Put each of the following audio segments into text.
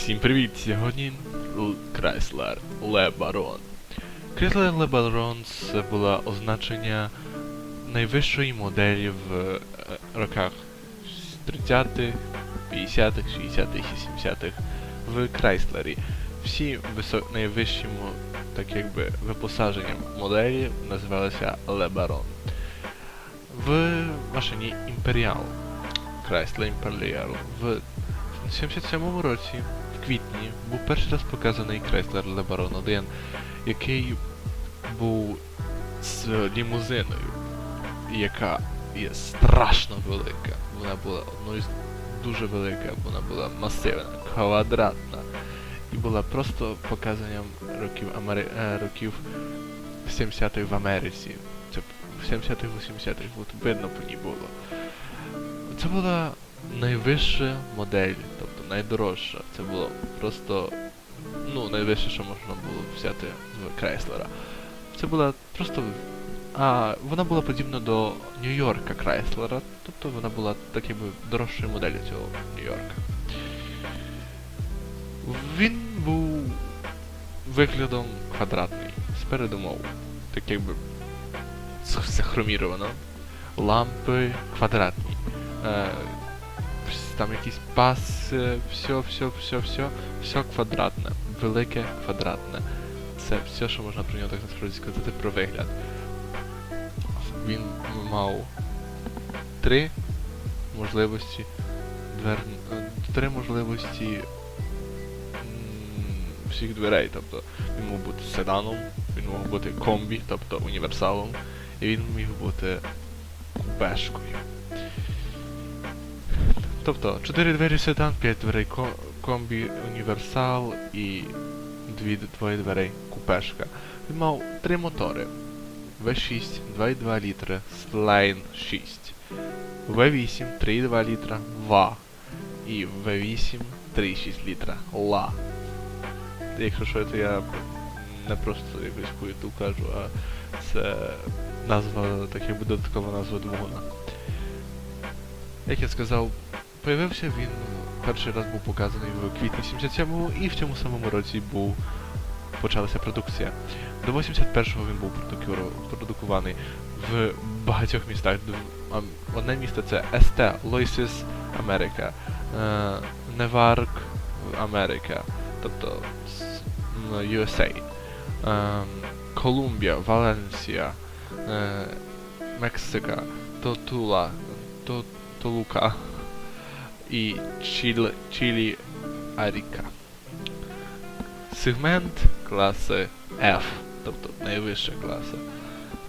Всім привіт! Сьогодні Л- Chrysler LeBaron. Chrysler LeBaron це було означення найвищої моделі в е, роках 30-х, 50-х, 60-х і 70-х в Chrysler. Всі найвищі так якби випосадження моделі називалися LeBaron. В машині Imperial. Chrysler Imperial. В у 77 році, квітні, був перший раз показаний Chrysler LeBaron 1, який був з лімузиною, яка є страшно велика. Вона була одною з дуже велика, вона була масивна, квадратна. І була просто показанням років, Амери... е, років 70-х в Америці. Це в 70-х, 80-х, от видно по ній було. Це була найвища модель, найдорожча. Це було просто ну, найвище, що можна було взяти в Крайслера. Це була просто. А вона була подібна до Нью-Йорка Крайслера, тобто вона була так дорожчою моделлю цього Нью-Йорка. Він був виглядом квадратний. Спереду мов. Так якби с- все хроміровано. Лампи квадратні. Е, там якийсь пас, все, все, все, все, все квадратне, велике квадратне. Це все, що можна про нього так насправді сказати про вигляд. Він мав три можливості двер... три можливості всіх дверей. Тобто він мог бути седаном, він мог бути комбі, тобто універсалом, і він міг бути купешкою. Тобто 4 двері седан, 5 дверей ко- комбі універсал і дві, двоє дверей купешка. Він мав три мотори. V6 2,2 літри, Sline 6. V8 3,2 літра, VA. І V8 3,6 літра, LA. Якщо що, то я не просто якусь хуєту кажу, а це назва, так якби додаткова назва двигуна. Як я сказав, Появився він перший раз був показаний в квітні 77-го і в цьому самому році був почалася продукція. До 81-го він був продукований в багатьох містах. Одне місто це ST, Loisis, Америка, е, Неварк, Америка, тобто USA, ем, Колумбія, Валенсія, е, Мексика, Тотула, То- Толука і Чілі, Чілі Аріка. Сегмент класи F, тобто найвища класа.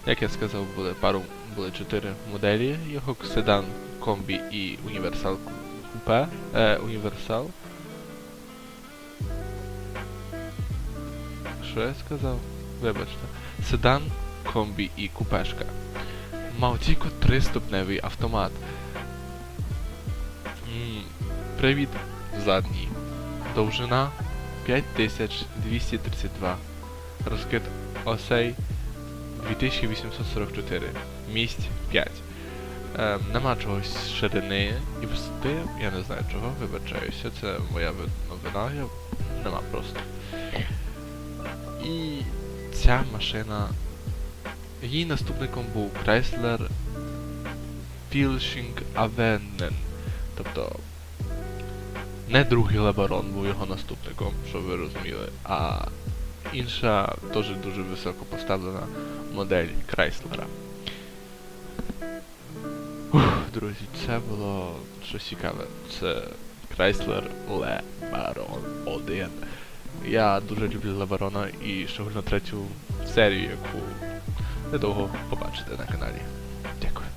Як я сказав, були пару були чотири моделі його седан, комбі і універсал купе. Е, універсал. Що я сказав? Вибачте. Седан, комбі і купешка. Мав тільки триступневий автомат. М, Привід задній. Довжина 5232. Розкид осей 2844. Місць 5. Ем, нема чогось ширини і висоти, я не знаю чого, вибачаюся, це моя новина, я... нема просто. І ця машина. Її наступником був Chrysler Pilsching Avennen. Тобто не другий Лебарон був його наступником, щоб ви розуміли, а інша теж дуже високо поставлена модель Крайслера. Друзі, це було щось цікаве. Це Chrysler LeBaron 1. Я дуже люблю Лебарона і ще на третю серію, яку недовго побачите на каналі. Дякую.